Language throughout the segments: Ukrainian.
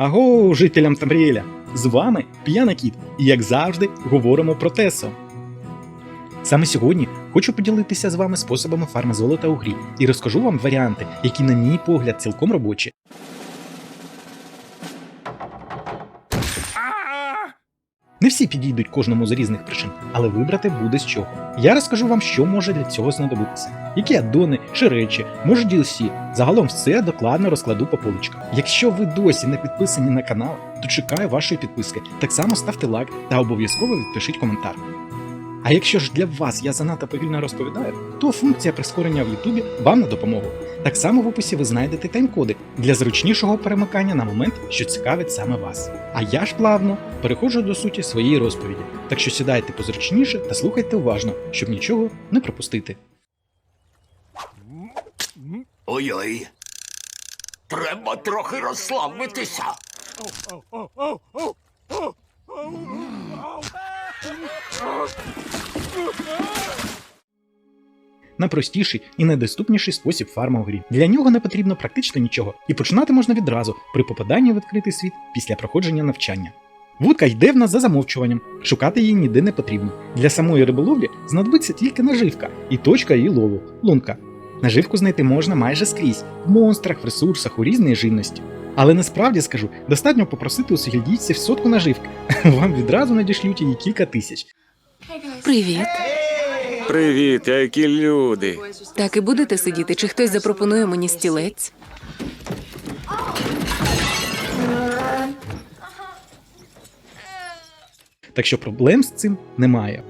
Аго, жителям Тамріеля! З вами П'яна Кіт, і як завжди говоримо про Тесо. Саме сьогодні хочу поділитися з вами способами фарми золота у грі і розкажу вам варіанти, які, на мій погляд, цілком робочі. Не всі підійдуть кожному з різних причин, але вибрати буде з чого. Я розкажу вам, що може для цього знадобитися, які аддони чи речі, може DLC. Загалом все докладно розкладу по поличках. Якщо ви досі не підписані на канал, то чекаю вашої підписки. Так само ставте лайк та обов'язково відпишіть коментар. А якщо ж для вас я занадто повільно розповідаю, то функція прискорення в Ютубі вам на допомогу. Так само в описі ви знайдете тайм-коди для зручнішого перемикання на момент, що цікавить саме вас. А я ж плавно переходжу до суті своєї розповіді, так що сідайте позручніше та слухайте уважно, щоб нічого не пропустити. Ой-ой. Треба трохи розслабитися. Найпростіший і найдоступніший спосіб фарма в грі. Для нього не потрібно практично нічого, і починати можна відразу при попаданні в відкритий світ після проходження навчання. Вудка йде в нас за замовчуванням, шукати її ніде не потрібно. Для самої риболовлі знадобиться тільки наживка і точка її лову лунка. Наживку знайти можна майже скрізь в монстрах, в ресурсах, у різної живності. Але насправді скажу, достатньо попросити у сигільдійців сотку наживки, вам відразу надішлють її кілька тисяч. Привіт. Привіт, які люди. Так і будете сидіти, чи хтось запропонує мені стілець? так що проблем з цим немає.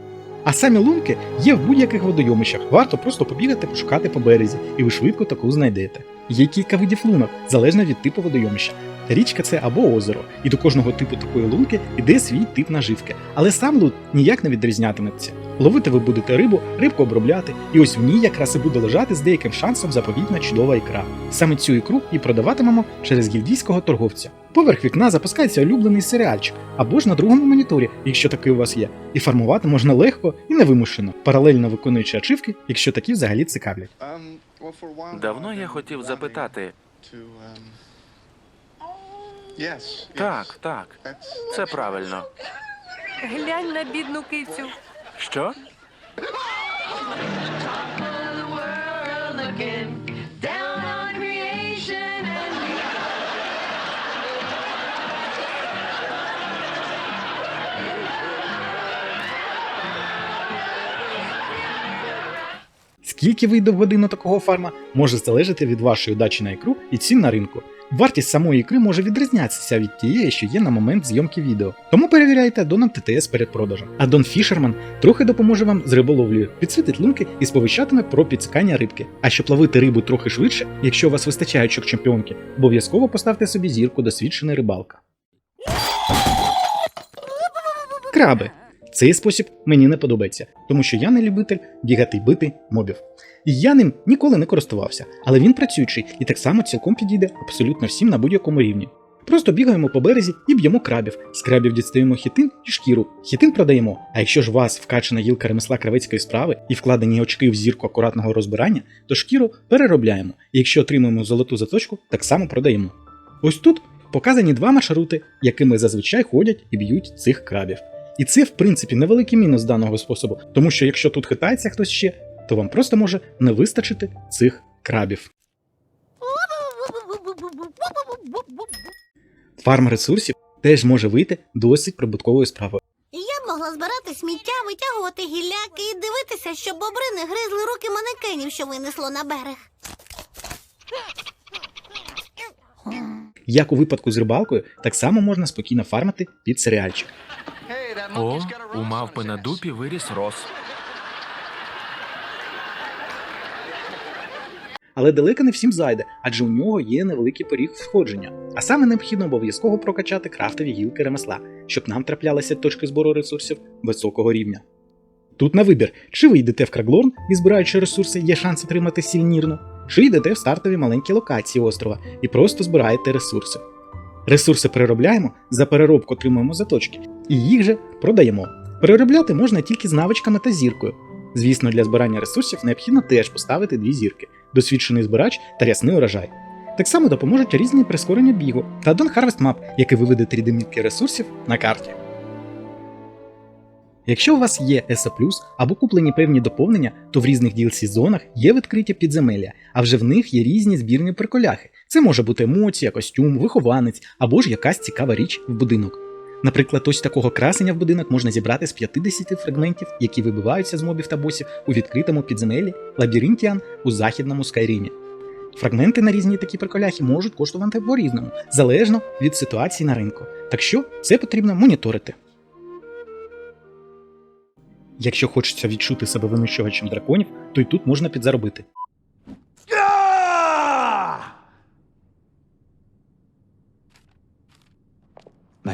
А самі лунки є в будь-яких водойомищах. Варто просто побігати, пошукати по березі, і ви швидко таку знайдете. Є кілька видів лунок, залежно від типу водойомища. Річка це або озеро, і до кожного типу такої лунки йде свій тип наживки. Але сам лут ніяк не відрізнятиметься. Ловити ви будете рибу, рибку обробляти, і ось в ній якраз і буде лежати з деяким шансом заповітна чудова ікра. Саме цю ікру і продаватимемо через гільдійського торговця. Поверх вікна запускається улюблений серіальчик або ж на другому моніторі, якщо такий у вас є. І формувати можна легко і невимушено, паралельно виконуючи ачивки, якщо такі взагалі цікавлять. Давно я хотів запитати. Так, так, це правильно. Глянь на бідну кицю. Що? Скільки вийде годину такого фарма, може залежати від вашої удачі на ікру і цін на ринку. Вартість самої ікри може відрізнятися від тієї, що є на момент зйомки відео. Тому перевіряйте аддоном ТТС перед продажем. Аддон Фішерман трохи допоможе вам з риболовлею, підсвітить лунки і сповіщатиме про підсікання рибки. А щоб ловити рибу трохи швидше, якщо у вас вистачає очок чемпіонки, обов'язково поставте собі зірку досвідчений рибалка. Краби. Цей спосіб мені не подобається, тому що я не любитель бігати й бити мобів. І я ним ніколи не користувався, але він працюючий і так само цілком підійде абсолютно всім на будь-якому рівні. Просто бігаємо по березі і б'ємо крабів. З крабів дістаємо хітин і шкіру. Хітин продаємо. А якщо ж вас вкачана гілка ремесла кравецької справи і вкладені очки в зірку акуратного розбирання, то шкіру переробляємо. І якщо отримуємо золоту заточку, так само продаємо. Ось тут показані два маршрути, якими зазвичай ходять і б'ють цих крабів. І це, в принципі, невеликий мінус даного способу, тому що якщо тут хитається хтось ще, то вам просто може не вистачити цих крабів. Фарм ресурсів теж може вийти досить прибутковою справою. Я б могла збирати сміття, витягувати гілляки і дивитися, щоб бобри не гризли руки манекенів, що винесло на берег. Як у випадку з рибалкою, так само можна спокійно фармити під серіальчик. О, у мавпи на дупі виріс рос. Але далеко не всім зайде, адже у нього є невеликий поріг сходження. А саме необхідно обов'язково прокачати крафтові гілки ремесла, щоб нам траплялися точки збору ресурсів високого рівня. Тут на вибір, чи ви йдете в Краглорн і збираючи ресурси, є шанс отримати сільнірну, чи йдете в стартові маленькі локації острова і просто збираєте ресурси. Ресурси переробляємо, за переробку отримуємо заточки, і їх же продаємо. Переробляти можна тільки з навичками та зіркою. Звісно, для збирання ресурсів необхідно теж поставити дві зірки: досвідчений збирач та рясний урожай. Так само допоможуть різні прискорення бігу та Don Harvest Map, який виведе 3D-мітки ресурсів на карті. Якщо у вас є ESA+, або куплені певні доповнення, то в різних DLC зонах є відкриті підземелля, а вже в них є різні збірні приколяхи. Це може бути емоція, костюм, вихованець або ж якась цікава річ в будинок. Наприклад, ось такого красення в будинок можна зібрати з 50 фрагментів, які вибиваються з мобів та босів у відкритому підземеллі Лабіринтіан у західному Скайрімі. Фрагменти на різні такі приколяхи можуть коштувати по-різному, залежно від ситуації на ринку. Так що це потрібно моніторити. Якщо хочеться відчути себе винищувачем драконів, то й тут можна підзаробити.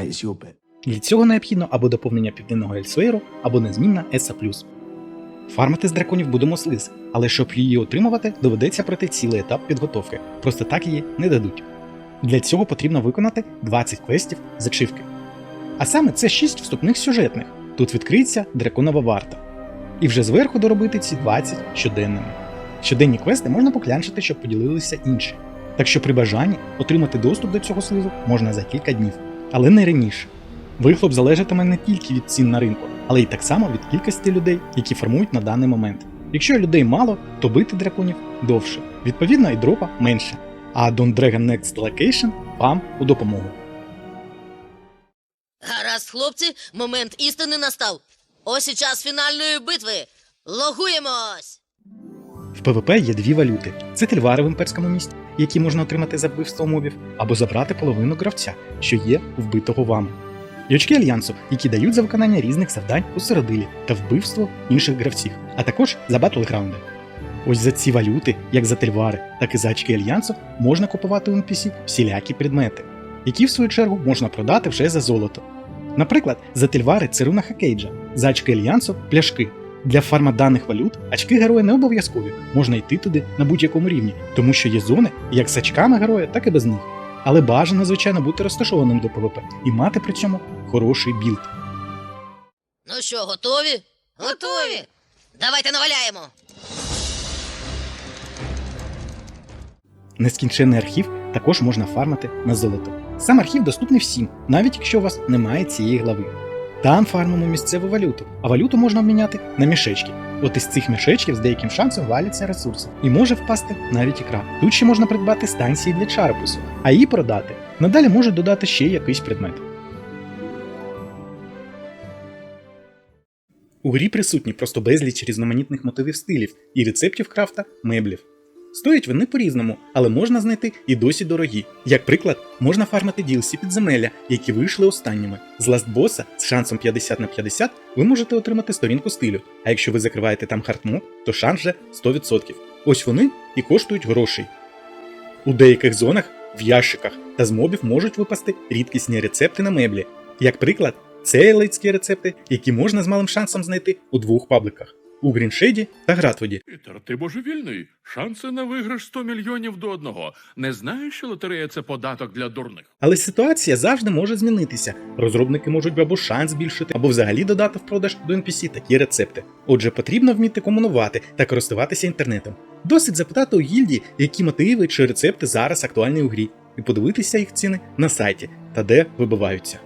It's. Для цього необхідно або доповнення південного Ельсвейру, або незмінна Еса Фармити з драконів будемо слиз, але щоб її отримувати, доведеться пройти цілий етап підготовки. Просто так її не дадуть. Для цього потрібно виконати 20 квестів з ачивки. А саме це 6 вступних сюжетних. Тут відкриється драконова варта. І вже зверху доробити ці 20 щоденними. Щоденні квести можна поклянчити, щоб поділилися інші. Так що при бажанні отримати доступ до цього слизу можна за кілька днів, але не раніше. Вихлоп залежатиме не тільки від цін на ринку, але й так само від кількості людей, які формують на даний момент. Якщо людей мало, то бити драконів довше, відповідно і дропа менше. А Don't Dragon Next Location вам у допомогу. Гаразд, хлопці, момент істини настав. Ось і час фінальної битви. Логуємось! В ПВП є дві валюти: це тельвари в імперському місті, які можна отримати за вбивство мобів, або забрати половину гравця, що є вбитого вами. І очки альянсу, які дають за виконання різних завдань у середилі та вбивство інших гравців, а також за батлграунди. Ось за ці валюти, як за тельвари, так і за очки альянсу, можна купувати у NPC всілякі предмети, які в свою чергу можна продати вже за золото. Наприклад, за тельвари це руна Хакейджа, за очки альянсу пляшки. Для фарма даних валют очки героя не обов'язкові, можна йти туди на будь-якому рівні, тому що є зони як з очками героя, так і без них. Але бажано, звичайно, бути розташованим до ПВП і мати при цьому хороший білд. Ну що, готові? Готові! Давайте наваляємо! Нескінченний архів також можна фармити на золото. Сам архів доступний всім, навіть якщо у вас немає цієї глави. Там фармимо місцеву валюту, а валюту можна обміняти на мішечки. От із цих мішечків з деяким шансом валяться ресурси, і може впасти навіть ікра. Тут ще можна придбати станції для чаропису, а її продати. Надалі можуть додати ще якийсь предмет. У грі присутні просто безліч різноманітних мотивів стилів і рецептів крафта меблів. Стоять вони по-різному, але можна знайти і досі дорогі. Як приклад, можна фармити DLC підземелля, які вийшли останніми. З ластбоса з шансом 50 на 50 ви можете отримати сторінку стилю, а якщо ви закриваєте там хартмод, то шанс вже 100%. Ось вони і коштують грошей. У деяких зонах в ящиках та з мобів можуть випасти рідкісні рецепти на меблі. Як приклад, це елитські рецепти, які можна з малим шансом знайти у двох пабликах у Гріншейді та Гратводі. Пітер, ти божевільний. Шанси на виграш 100 мільйонів до одного. Не знаєш, що лотерея це податок для дурних. Але ситуація завжди може змінитися. Розробники можуть або шанс збільшити, або взагалі додати в продаж до NPC такі рецепти. Отже, потрібно вміти комунувати та користуватися інтернетом. Досить запитати у гільдії, які мотиви чи рецепти зараз актуальні у грі, і подивитися їх ціни на сайті та де вибиваються.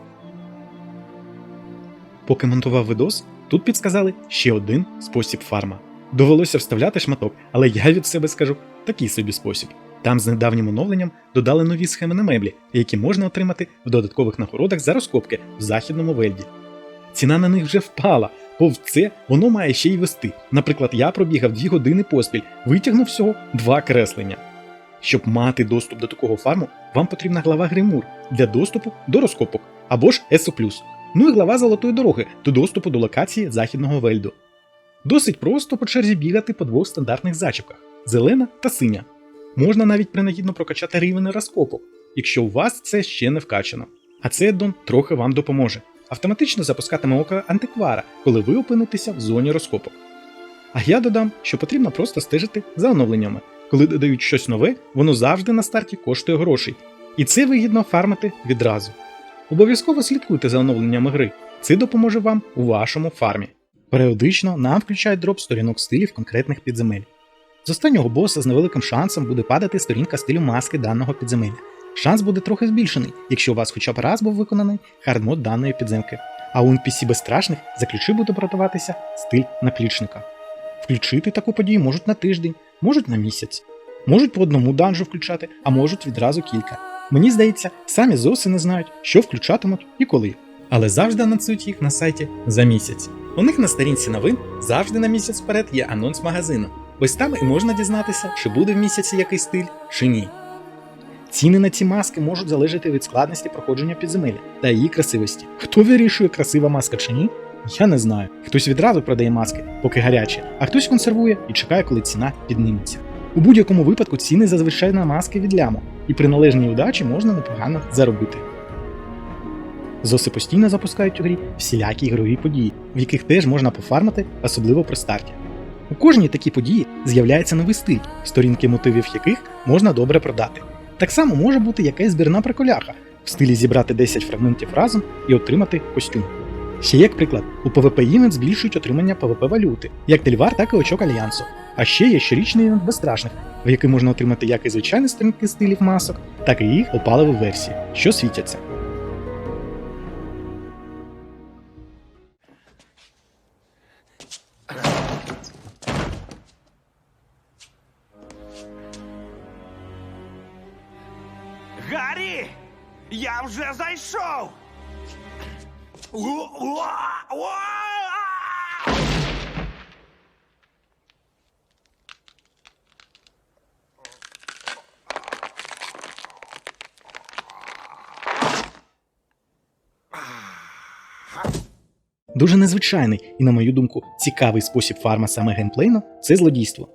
Поки монтував видос, тут підсказали ще один спосіб фарма. Довелося вставляти шматок, але я від себе скажу такий собі спосіб. Там з недавнім оновленням додали нові схеми на меблі, які можна отримати в додаткових нагородах за розкопки в західному вельді. Ціна на них вже впала, бо в це воно має ще й вести. Наприклад, я пробігав 2 години поспіль, витягнув всього два креслення. Щоб мати доступ до такого фарму, вам потрібна глава Гримур для доступу до розкопок або ж ЕСО+. Ну і глава Золотої дороги до доступу до локації західного вельду. Досить просто по черзі бігати по двох стандартних зачіпках зелена та синя. Можна навіть принагідно прокачати рівень розкопок, якщо у вас це ще не вкачано. А цей аддон трохи вам допоможе. Автоматично запускатиме око антиквара, коли ви опинитеся в зоні розкопок. А я додам, що потрібно просто стежити за оновленнями. Коли додають щось нове, воно завжди на старті коштує грошей. І це вигідно фармити відразу. Обов'язково слідкуйте за оновленнями гри, це допоможе вам у вашому фармі. Періодично нам включають дроп сторінок стилів конкретних підземель. З останнього боса з невеликим шансом буде падати сторінка стилю маски даного підземелля. Шанс буде трохи збільшений, якщо у вас хоча б раз був виконаний хардмод даної підземки. А у NPC безстрашних за ключі буде продаватися стиль наплічника. Включити таку подію можуть на тиждень, можуть на місяць, можуть по одному данжу включати, а можуть відразу кілька. Мені здається, самі зоси не знають, що включатимуть і коли. Але завжди анонсують їх на сайті за місяць. У них на сторінці новин завжди на місяць вперед є анонс магазину. Ось там і можна дізнатися, чи буде в місяці якийсь стиль, чи ні. Ціни на ці маски можуть залежати від складності проходження підземелля та її красивості. Хто вирішує, красива маска чи ні? Я не знаю. Хтось відразу продає маски, поки гарячі, а хтось консервує і чекає, коли ціна підніметься. У будь-якому випадку ціни зазвичай на маски від ляму, і при належній удачі можна непогано заробити. Зоси постійно запускають у грі всілякі ігрові події, в яких теж можна пофармити, особливо при старті. У кожній такій події з'являється новий стиль, сторінки мотивів яких можна добре продати. Так само може бути якась збірна приколяха в стилі зібрати 10 фрагментів разом і отримати костюм. Ще як приклад, у PvP івент збільшують отримання PvP валюти, як Дельвар, так і очок Альянсу. А ще є щорічний івент безстрашних, в який можна отримати як і звичайні сторінки стилів масок, так і їх опаливі версії, що світяться. Дуже незвичайний і, на мою думку, цікавий спосіб фарма саме геймплейно це злодійство.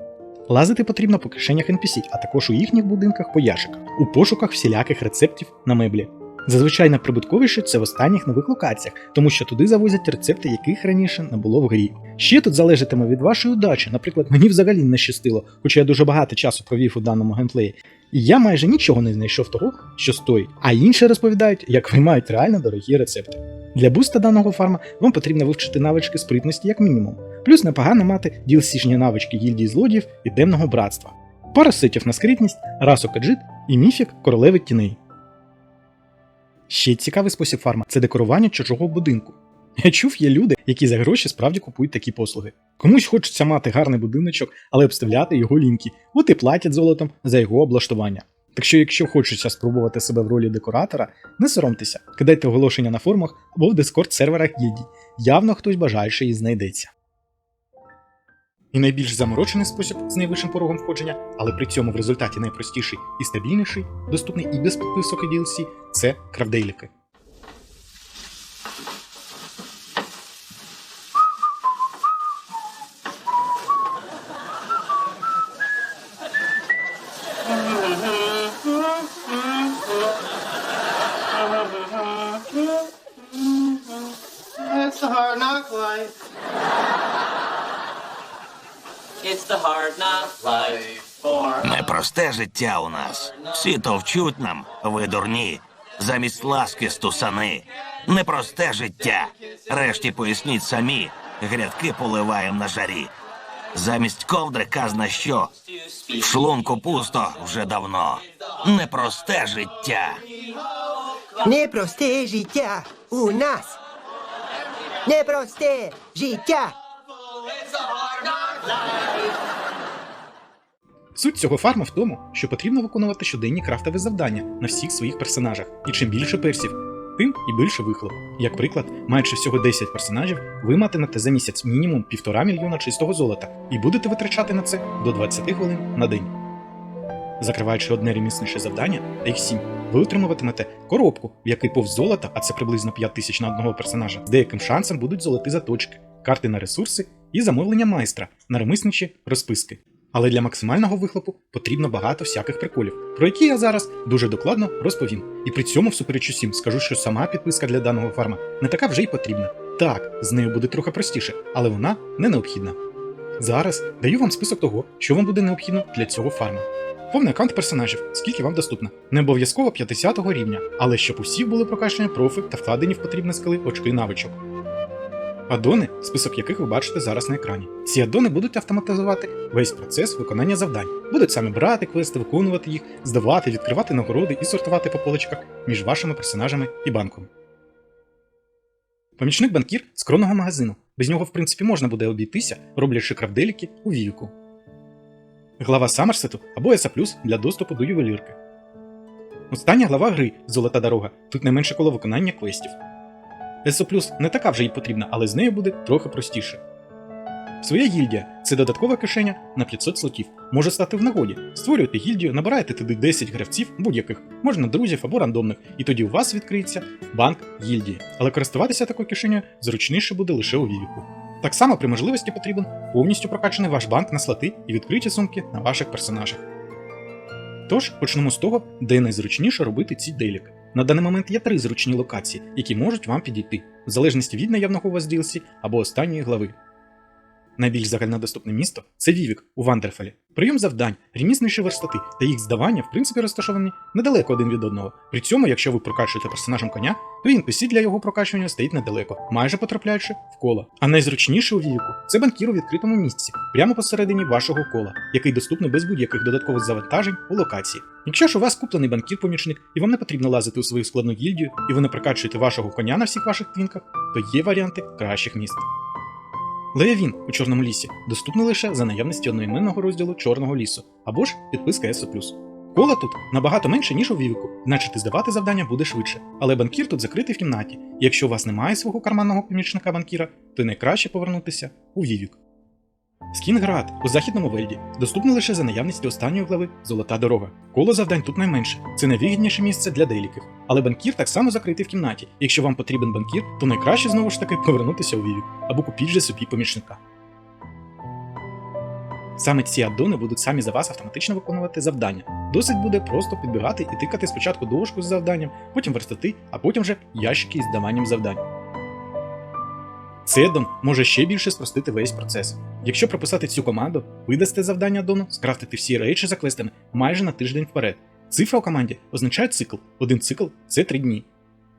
Лазити потрібно по кишенях NPC, а також у їхніх будинках по ящиках, у пошуках всіляких рецептів на меблі. Зазвичай найприбутковіше це в останніх нових локаціях, тому що туди завозять рецепти, яких раніше не було в грі. Ще тут залежатиме від вашої удачі. Наприклад, мені взагалі не щастило, хоча я дуже багато часу провів у даному геймплеї. І я майже нічого не знайшов того, що стоїть. А інші розповідають, як виймають реально дорогі рецепти. Для буста даного фарма вам потрібно вивчити навички спритності як мінімум, плюс непогано мати DLC-шні навички гільдії злодіїв і демного братства, пара сетів на скритність, расу каджит і міфік королеви тіней. Ще цікавий спосіб фарма це декорування чужого будинку. Я чув, є люди, які за гроші справді купують такі послуги. Комусь хочеться мати гарний будиночок, але обставляти його ліньки, от і платять золотом за його облаштування. Так що, якщо хочеться спробувати себе в ролі декоратора, не соромтеся, кидайте оголошення на форумах або в дискорд серверах гільдій. Явно хтось бажаючий знайдеться. І найбільш заморочений спосіб з найвищим порогом входження, але при цьому в результаті найпростіший і стабільніший, доступний і без підписок і DLC – це кравдейліки. Непросте життя у нас. Всі товчуть нам, ви дурні. Замість ласки стусани. Непросте життя. Решті поясніть самі. Грядки поливаєм на жарі. Замість ковдри казна що. В шлунку пусто вже давно. Непросте життя. Непросте життя у нас. Непросте життя. Суть цього фарму в тому, що потрібно виконувати щоденні крафтові завдання на всіх своїх персонажах, і чим більше персів, тим і більше вихлоп. Як приклад, маючи всього 10 персонажів, ви матимете за місяць мінімум півтора мільйона чистого золота і будете витрачати на це до 20 хвилин на день. Закриваючи одне ремісниче завдання, а їх 7, ви отримуватимете коробку, в якій повз золота, а це приблизно 5 тисяч на одного персонажа, з деяким шансом будуть золоті заточки, карти на ресурси і замовлення майстра на ремисничі розписки. Але для максимального вихлопу потрібно багато всяких приколів, про які я зараз дуже докладно розповім. І при цьому, всупереч усім, скажу, що сама підписка для даного фарма не така вже й потрібна. Так, з нею буде трохи простіше, але вона не необхідна. Зараз даю вам список того, що вам буде необхідно для цього фарму. Повний аккаунт персонажів, скільки вам доступно. Не обов'язково 50 рівня, але щоб усі були прокачані профи та вкладені в потрібні скили очки навичок. Адони, список яких ви бачите зараз на екрані. Ці адони будуть автоматизувати весь процес виконання завдань, будуть самі брати квести, виконувати їх, здавати, відкривати нагороди і сортувати по поличках між вашими персонажами і банком. Помічник банкір з кронного магазину. Без нього, в принципі, можна буде обійтися, роблячи кравделіки у вівіку. Глава Саммерсету або Еса Плюс для доступу до ювелірки. Остання глава гри Золота дорога. Тут найменше коло виконання квестів. ЕСО Плюс не така вже й потрібна, але з нею буде трохи простіше. Своя гільдія це додаткова кишеня на 500 слотів. Може стати в нагоді. Створюєте гільдію, набираєте туди 10 гравців, будь-яких, можна друзів або рандомних, і тоді у вас відкриється банк гільдії. Але користуватися такою кишенею зручніше буде лише у Вівіку. Так само при можливості потрібен повністю прокачаний ваш банк на слоти і відкриті сумки на ваших персонажах. Тож почнемо з того, де найзручніше робити ці деліки. На даний момент є три зручні локації, які можуть вам підійти, в залежності від наявного у вас DLC або останньої глави. Найбільш загальнодоступне місто це Вівік у Вандерфелі. Прийом завдань, ремісніші верстати та їх здавання в принципі розташовані недалеко один від одного. При цьому, якщо ви прокачуєте персонажем коня, то NPC для його прокачування стоїть недалеко, майже потрапляючи в коло. А найзручніше у Вівіку це банкір у відкритому місці, прямо посередині вашого кола, який доступний без будь-яких додаткових завантажень у локації. Якщо ж у вас куплений банкір-помічник і вам не потрібно лазити у свою складну гільдію, і ви не прокачуєте вашого коня на всіх ваших твінках, то є варіанти кращих міст. Леявін у Чорному лісі доступний лише за наявності одноіменного розділу Чорного лісу або ж підписка ЕСО+. Кола тут набагато менше, ніж у Вівіку, значить і здавати завдання буде швидше. Але банкір тут закритий в кімнаті, якщо у вас немає свого карманного помічника банкіра, то найкраще повернутися у Вівік. Скінград у західному Вельді доступний лише за наявності останньої глави Золота дорога. Коло завдань тут найменше, це найвигідніше місце для деліків. Але банкір так само закритий в кімнаті. Якщо вам потрібен банкір, то найкраще знову ж таки повернутися у Вівік або купіть же собі помічника. Саме ці аддони будуть самі за вас автоматично виконувати завдання. Досить буде просто підбігати і тикати спочатку дошку з завданням, потім верстати, а потім вже ящики із здаванням завдань. Цей аддон може ще більше спростити весь процес. Якщо прописати цю команду, ви дасте завдання аддону скрафтити всі речі за квестами майже на тиждень вперед. Цифра у команді означає цикл. Один цикл це 3 дні.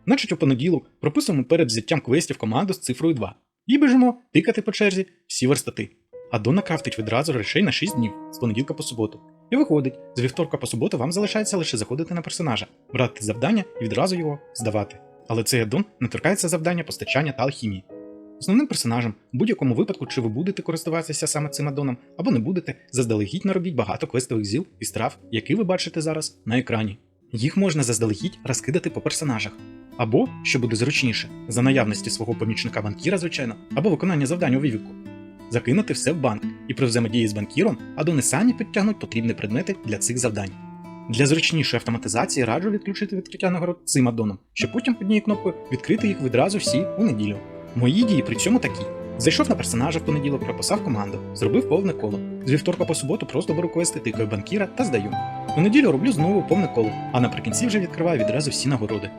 Значить, у понеділок прописуємо перед взяттям квестів команду з цифрою 2 і біжимо тикати по черзі всі верстати. Аддон накрафтить відразу речей на 6 днів з понеділка по суботу. І виходить, з вівторка по суботу вам залишається лише заходити на персонажа, брати завдання і відразу його здавати. Але цей аддон не торкається завдання постачання та алхімії. Основним персонажем, в будь-якому випадку, чи ви будете користуватися саме цим аддоном, або не будете, заздалегідь наробіть багато квестових зіл і страв, які ви бачите зараз на екрані. Їх можна заздалегідь розкидати по персонажах. Або, що буде зручніше, за наявності свого помічника банкіра, звичайно, або виконання завдань у вівіку. Закинути все в банк, і при взаємодії з банкіром адони самі підтягнуть потрібні предмети для цих завдань. Для зручнішої автоматизації раджу відключити відкриття нагород цим аддоном, щоб потім однією кнопкою відкрити їх відразу всі у неділю. Мої дії при цьому такі: зайшов на персонажа в понеділок, прописав команду, зробив повне коло. З вівторка по суботу просто беру квести, тикаю банкіра та здаю. У неділю роблю знову повне коло, а наприкінці вже відкриваю відразу всі нагороди.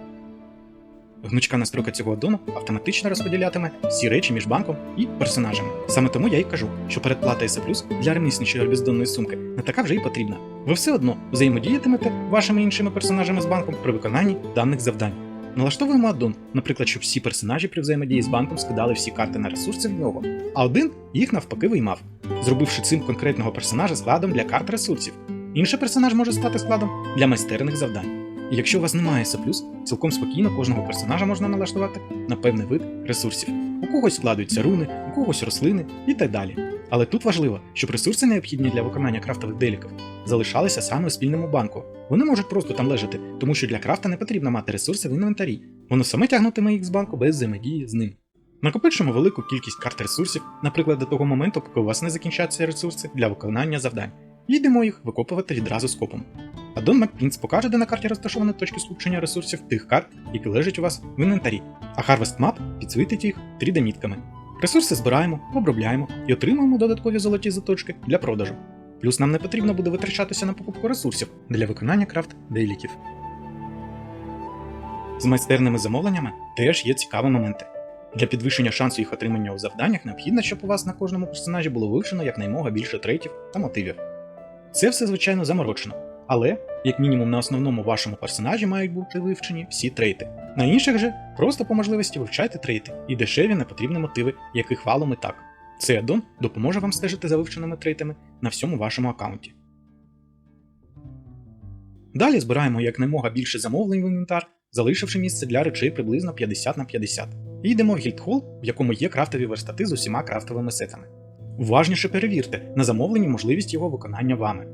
Гнучка настройка цього аддону автоматично розподілятиме всі речі між банком і персонажами. Саме тому я й кажу, що передплата S для ремісничої бездонної сумки не така вже й потрібна. Ви все одно взаємодіятимете вашими іншими персонажами з банком при виконанні даних завдань. Налаштовуємо аддон, наприклад, щоб всі персонажі при взаємодії з банком скидали всі карти на ресурси в нього, а один їх навпаки виймав, зробивши цим конкретного персонажа складом для карт ресурсів. Інший персонаж може стати складом для майстерних завдань. І якщо у вас немає S+, цілком спокійно кожного персонажа можна налаштувати на певний вид ресурсів. У когось складуються руни, у когось рослини і так далі. Але тут важливо, щоб ресурси, необхідні для виконання крафтових деліків, залишалися саме у спільному банку. Вони можуть просто там лежати, тому що для крафта не потрібно мати ресурси в інвентарі. Воно саме тягнутиме їх з банку без взаємодії з ним. Накопичимо велику кількість карт ресурсів, наприклад, до того моменту, поки у вас не закінчаться ресурси для виконання завдань. І йдемо їх викопувати відразу скопом. Аддон MacPrints покаже, де на карті розташовані точки скупчення ресурсів тих карт, які лежать у вас в інвентарі, а Harvest Map підсвітить їх 3D-мітками. Ресурси збираємо, обробляємо і отримуємо додаткові золоті заточки для продажу. Плюс нам не потрібно буде витрачатися на покупку ресурсів для виконання крафт дейліків. З майстерними замовленнями теж є цікаві моменти. Для підвищення шансу їх отримання у завданнях необхідно, щоб у вас на кожному персонажі було вивчено якнаймога більше трейтів та мотивів. Це все, звичайно, заморочено, але, як мінімум, на основному вашому персонажі мають бути вивчені всі трейти. На інших же просто по можливості вивчайте трейти і дешеві непотрібні мотиви, яких валом і так. Цей аддон допоможе вам стежити за вивченими трейтами на всьому вашому аккаунті. Далі збираємо якнаймога більше замовлень в інвентар, залишивши місце для речей приблизно 50 на 50. І йдемо в гільдхол, в якому є крафтові верстати з усіма крафтовими сетами. Уважніше перевірте на замовленні можливість його виконання вами.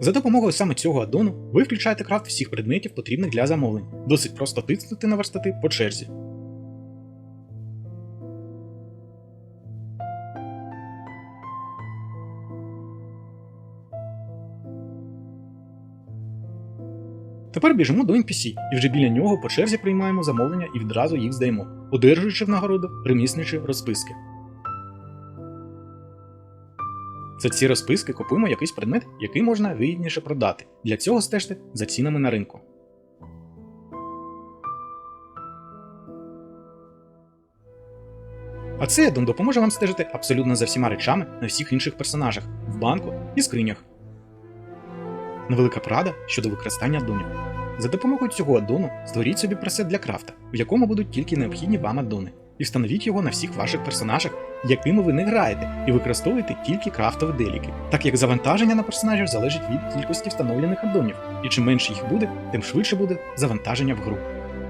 За допомогою саме цього аддону ви включаєте крафт всіх предметів, потрібних для замовлень. Досить просто тиснути на верстати по черзі. Тепер біжимо до NPC і вже біля нього по черзі приймаємо замовлення і відразу їх здаємо, одержуючи в нагороду ремісничі розписки. За ці розписки купуємо якийсь предмет, який можна вигідніше продати. Для цього стежте за цінами на ринку. А цей аддон допоможе вам стежити абсолютно за всіма речами на всіх інших персонажах в банку і скринях. Невелика порада щодо використання аддонів. За допомогою цього аддону створіть собі пресет для крафта, в якому будуть тільки необхідні вам аддони, і встановіть його на всіх ваших персонажах, якими ви не граєте, і використовуйте тільки крафтові деліки, так як завантаження на персонажів залежить від кількості встановлених аддонів, і чим менше їх буде, тим швидше буде завантаження в гру.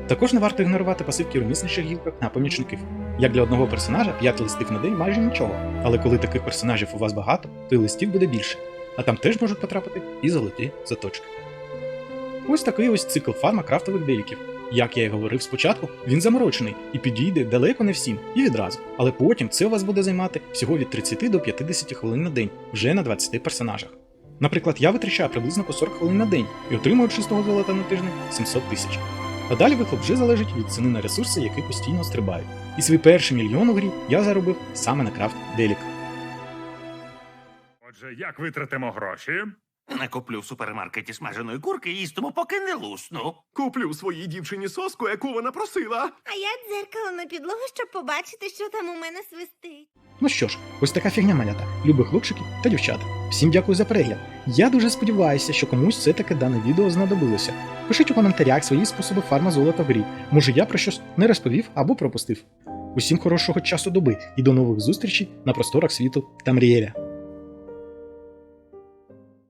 Також не варто ігнорувати пасивки ремісничних гілках на помічників. Як для одного персонажа 5 листів на день майже нічого, але коли таких персонажів у вас багато, то й листів буде більше, а там теж можуть потрапити і золоті заточки. Ось такий ось цикл фарма крафтових деліків. Як я і говорив спочатку, він заморочений і підійде далеко не всім і відразу, але потім це у вас буде займати всього від 30 до 50 хвилин на день, вже на 20 персонажах. Наприклад, я витрачаю приблизно по 40 хвилин на день і отримую чистого золота на тиждень 700 тисяч. А далі вихлоп вже залежить від ціни на ресурси, які постійно стрибають. І свій перший мільйон у грі я заробив саме на крафт делік. Отже, як витратимо гроші? Накуплю в супермаркеті смаженої курки і їстиму, поки не лусну. Куплю своїй дівчині соску, яку вона просила. А я дзеркало на підлогу, щоб побачити, що там у мене свистить. Ну що ж, ось така фігня малята, любих хлопчиків та дівчата. Всім дякую за перегляд. Я дуже сподіваюся, що комусь все таки дане відео знадобилося. Пишіть у коментарях свої способи фарма золота в грі. Може я про щось не розповів або пропустив. Усім хорошого часу доби і до нових зустрічей на просторах світу та Мрієля.